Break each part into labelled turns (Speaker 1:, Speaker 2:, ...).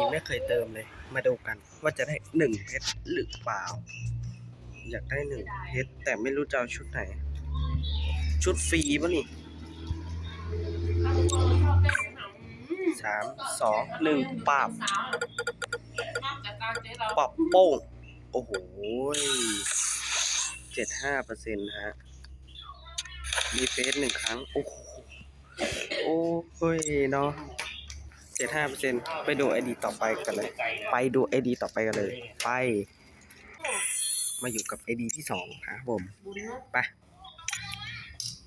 Speaker 1: นี่ไม่เคยเติมเลย มาดูกันว่าจะได้หนึ่งเพชรหรือเปล่า อยากได้หนึ่งเพชรแต่ไม่รู้จะเอาชุดไหน ชุดฟรีป่ะนี่สามสองหนึ่งปาบปับโป้งโอ้โหเจ็ดห้าเปอร์เซ็นต์ฮะมีเฟสหนึ่งครั้ง โอ้โหโอ้ยเนาะ จ็ดห้าเปอร์เซ็นต์ไปดูไอดีต่อไปกันเลย ไปดูไอดีต่อไปกันเลย ไป มาอยู่กับไอดีที่สองครับผม ไป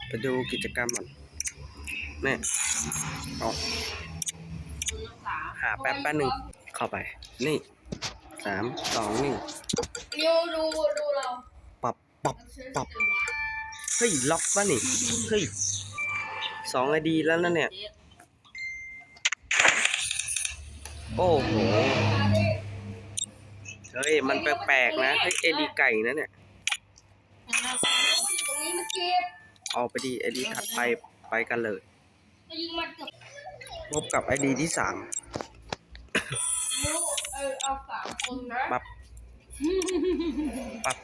Speaker 1: ไปดูกิจกรรมก่อนแม่เอาหาแป๊บแป๊บหนึ่งเข้าไป นี่สามสองหนึ่ง
Speaker 2: นิวดูดูเรา
Speaker 1: ปับปับปับเฮ้ยล็อกป่ะนี่เฮ้ยสองไอดีแล้วนะเนี่ย โอ้โห เฮ้ย มันแปลกๆนะเฮ้ยเอดีไก่นะเนี่ย
Speaker 2: ตรงนี้มันเก็บ
Speaker 1: เอาไปดีไอดีถัดไปไปกันเลย
Speaker 2: จะยิงมันเกือบ
Speaker 1: พบกับไอดีที่สาม
Speaker 2: นิวเออเอาสามคนนะ
Speaker 1: ปั๊บปั๊บ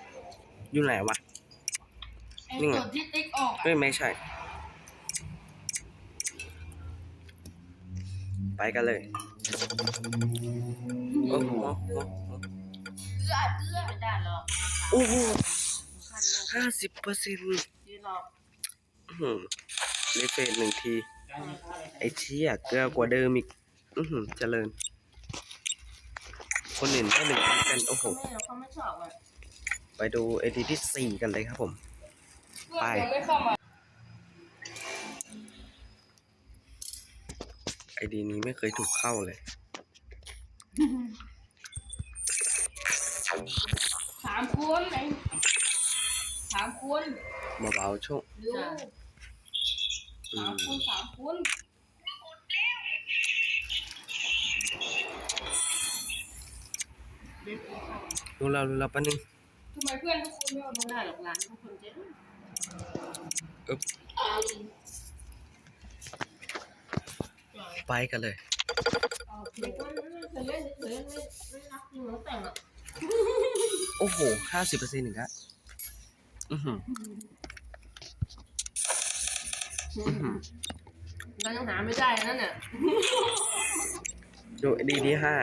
Speaker 1: อยู่ไหนวะ
Speaker 2: ไอ้
Speaker 1: นี่ไง
Speaker 2: จุดที่ติ๊กออกอะ
Speaker 1: เฮ้ยไม่ใช่ ไปกันเลยโอ้โห
Speaker 2: เอื้อเอื้อ
Speaker 3: ไม่ได้หรอก
Speaker 1: โอ้โหห้าสิบเปอร์เซ็นต์
Speaker 3: ที่หรอก
Speaker 1: เลเฟสหนึ่งที ไอ้เชี่ยเกลือกว่าเดิมอีกอือหือเจริญ คนอื่นได้หนึ่งกัน โอ้โห
Speaker 3: แม่เราเขาไม่ชอบอะ
Speaker 1: ไปดูไอดีที่สี่กันเลยครับผม ไป
Speaker 2: ไม่เข้ามา
Speaker 1: ไอดีนี้ไม่เคยถูกเข้าเลย
Speaker 2: สามคนไอ้สามคน
Speaker 1: เบาๆโชค
Speaker 2: ดู
Speaker 1: อื
Speaker 2: สาม
Speaker 1: ม
Speaker 2: คนสามคน
Speaker 3: เด็กเขา
Speaker 1: รู้แล้วรู้แล้วปะนึง
Speaker 2: ทำไมเพื่อนทุกคนไม่เอา
Speaker 3: ไม่ได้หรอกร้านทุกคนเจ๊
Speaker 1: อึ๊บ ไปกันเลย
Speaker 2: เอา
Speaker 3: เด็กมันไม่เคยเล่นเฉยๆไม่ไม่รักจริงหรอแต่งอะ
Speaker 1: โอ้โหห้าสิบเปอร์เซ็นต์หนึ่งละอือหือ
Speaker 3: เรายังหาไม่ได้นั่นน่ะ
Speaker 1: ดูไอดีที่ห้า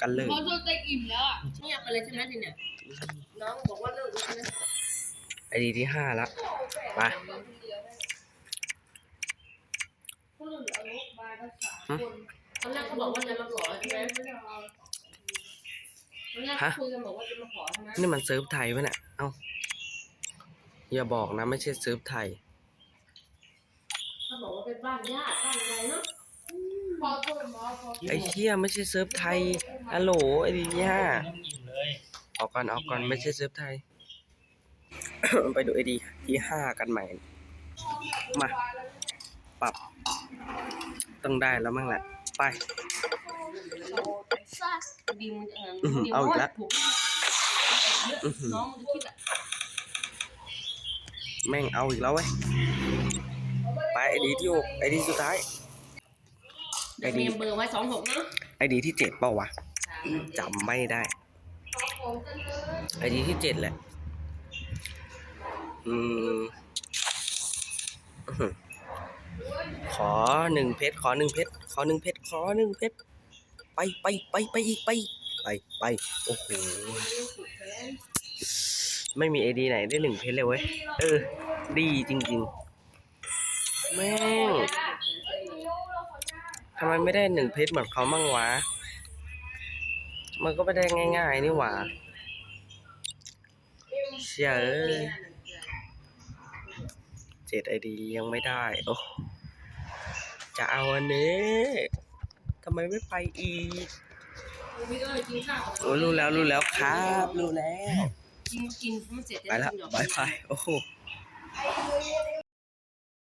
Speaker 1: กันเลย
Speaker 2: เพราะตัวเต็กอิ่มแล้วอะ
Speaker 3: เงียบไปเลยใช่ไหมทีเนี่ย น้องบอกว่าเลิกแล้วใช่ไหม
Speaker 1: ไอดีที่ห้าละไป
Speaker 2: ก็เหลือลูกบ้านละสามคน
Speaker 3: ตอนแรกเขาบอกว่าจะมาขอใช่ไหม
Speaker 2: ไม่ได้เอา
Speaker 3: ตอนแรกเขาคุยกันบอกว่าจะมาขอใช่ไหม
Speaker 1: นี่มันเซิร์ฟไทยปะเนี่ย เอ้า อย่าบอกนะไม่ใช่เซิร์ฟไทย
Speaker 3: เขาบอกว่าเป็นบ้านญาติบ้านอะไรเนาะ
Speaker 2: พอตัวหมอพอ
Speaker 1: ไอ้เชี่ยไม่ใช่เซิร์ฟไทยฮัลโหลไอ้ดีที่ห้าออกก่อนออกก่อนไม่ใช่เซิร์ฟไทย ไปดูไอดีที่ห้ากันใหม่ มา ปรับ ต้องได้แล้วมั้งแหละ ไป
Speaker 3: ดีมึงเออ
Speaker 1: อื้อหือเอาอีกแล้ว
Speaker 3: ถูก
Speaker 1: อื้อหือ
Speaker 3: น้องมึงคิดอะ
Speaker 1: แม่งเอาอีกแล้วเว้ย ไปไอดีที่หกไอดีสุดท้าย ไอ
Speaker 3: เม
Speaker 1: ดี
Speaker 3: มเบอร์ไว้สองหกนะ
Speaker 1: ไอดีที่เจ็ดเปล่าวะจำไม่ได้ ไอดีที่เจ็ดแหละ อืมอื้อหือ ขอหนึ่งเพชร ขอหนึ่งเพชร ขอหนึ่งเพชร ขอหนึ่งเพชร ไปไปไปไปอีกไป ไปไป โอ้โห ไม่มีไอดีไหนได้หนึ่งเพชรเลยเว้ย เออ ดีจริง ๆ แม่งทำไมไม่ได้หนึ่งเพชรเหมือนเขามั่งวะ มันก็ไม่ได้ง่าย ๆ นี่หว่าเชี่ยเอ้ยเจ็ดไอดียังไม่ได้ โอ้ จะเอาอันนี้ทำไมไม่ไปอีกโอ้รู้แล้วรู้แล้วครับ รู้แล้ว
Speaker 3: กินกินมันเสร็จ
Speaker 1: ไปแล้วบายบายโอ้โห